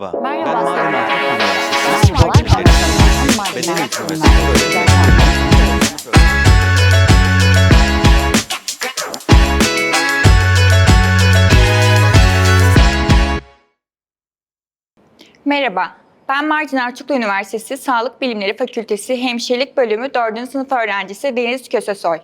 Merhaba. Merhaba Ben Serra. Atatürk Öğretmeni. Merhaba, ben Mardin Artuklu Üniversitesi Sağlık Bilimleri Fakültesi Hemşirelik Bölümü 4. sınıf öğrencisi Deniz Kösesoy.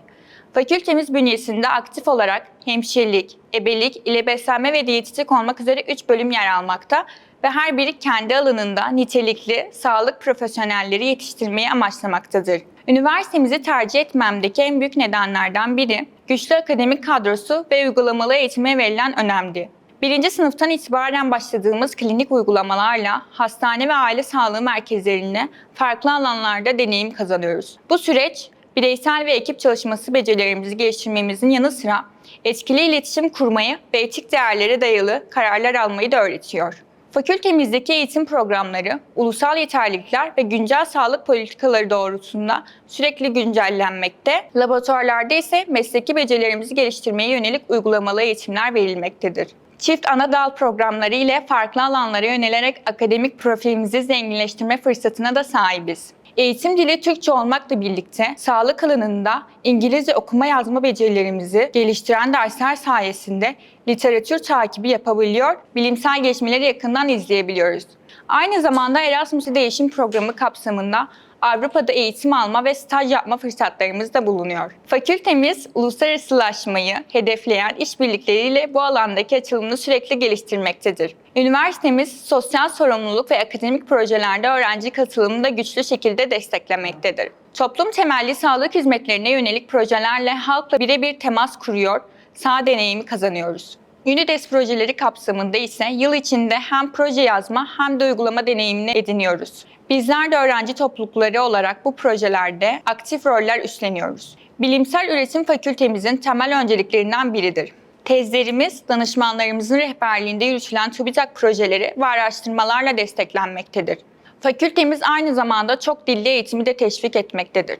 Fakültemiz bünyesinde aktif olarak hemşirelik, ebelik, ile beslenme ve diyetetik olmak üzere 3 bölüm yer almakta ve her biri kendi alanında nitelikli sağlık profesyonelleri yetiştirmeyi amaçlamaktadır. Üniversitemizi tercih etmemdeki en büyük nedenlerden biri güçlü akademik kadrosu ve uygulamalı eğitime verilen önemdi. Birinci sınıftan itibaren başladığımız klinik uygulamalarla hastane ve aile sağlığı merkezlerine farklı alanlarda deneyim kazanıyoruz. Bu süreç bireysel ve ekip çalışması becerilerimizi geliştirmemizin yanı sıra etkili iletişim kurmayı ve etik değerlere dayalı kararlar almayı da öğretiyor. Fakültemizdeki eğitim programları, ulusal yeterlilikler ve güncel sağlık politikaları doğrultusunda sürekli güncellenmekte. Laboratuvarlarda ise mesleki becerilerimizi geliştirmeye yönelik uygulamalı eğitimler verilmektedir. Çift ana dal programları ile farklı alanlara yönelerek akademik profilimizi zenginleştirme fırsatına da sahibiz. Eğitim dili Türkçe olmakla birlikte sağlık alanında İngilizce okuma yazma becerilerimizi geliştiren dersler sayesinde literatür takibi yapabiliyor, bilimsel gelişmeleri yakından izleyebiliyoruz. Aynı zamanda Erasmus Değişim Programı kapsamında Avrupa'da eğitim alma ve staj yapma fırsatlarımız da bulunuyor. Fakültemiz uluslararasılaşmayı hedefleyen işbirlikleriyle bu alandaki açılımını sürekli geliştirmektedir. Üniversitemiz sosyal sorumluluk ve akademik projelerde öğrenci katılımını da güçlü şekilde desteklemektedir. Toplum temelli sağlık hizmetlerine yönelik projelerle halkla birebir temas kuruyor, sağ deneyimi kazanıyoruz. Unides projeleri kapsamında ise yıl içinde hem proje yazma hem de uygulama deneyimini ediniyoruz. Bizler de öğrenci toplulukları olarak bu projelerde aktif roller üstleniyoruz. Bilimsel üretim fakültemizin temel önceliklerinden biridir. Tezlerimiz, danışmanlarımızın rehberliğinde yürütülen TÜBİTAK projeleri ve araştırmalarla desteklenmektedir. Fakültemiz aynı zamanda çok dilli eğitimi de teşvik etmektedir.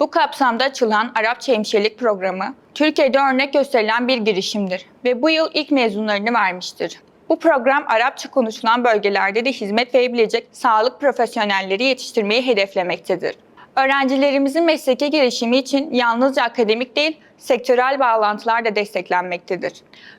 Bu kapsamda açılan Arapça hemşirelik programı, Türkiye'de örnek gösterilen bir girişimdir ve bu yıl ilk mezunlarını vermiştir. Bu program Arapça konuşulan bölgelerde de hizmet verebilecek sağlık profesyonelleri yetiştirmeyi hedeflemektedir. Öğrencilerimizin mesleki gelişimi için yalnızca akademik değil, sektörel bağlantılar da desteklenmektedir.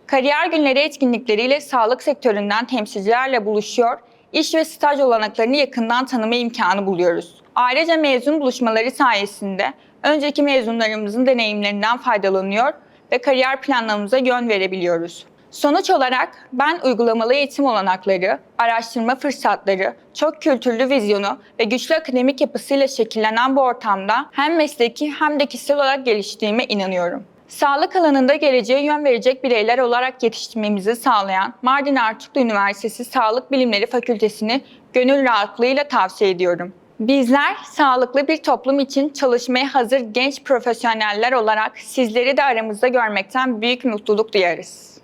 Kariyer günleri etkinlikleriyle sağlık sektöründen temsilcilerle buluşuyor, iş ve staj olanaklarını yakından tanıma imkanı buluyoruz. Ayrıca mezun buluşmaları sayesinde önceki mezunlarımızın deneyimlerinden faydalanıyor ve kariyer planlamamıza yön verebiliyoruz. Sonuç olarak ben uygulamalı eğitim olanakları, araştırma fırsatları, çok kültürlü vizyonu ve güçlü akademik yapısıyla şekillenen bu ortamda hem mesleki hem de kişisel olarak geliştiğime inanıyorum. Sağlık alanında geleceğe yön verecek bireyler olarak yetiştirmemizi sağlayan Mardin Artuklu Üniversitesi Sağlık Bilimleri Fakültesini gönül rahatlığıyla tavsiye ediyorum. Bizler sağlıklı bir toplum için çalışmaya hazır genç profesyoneller olarak sizleri de aramızda görmekten büyük mutluluk duyarız.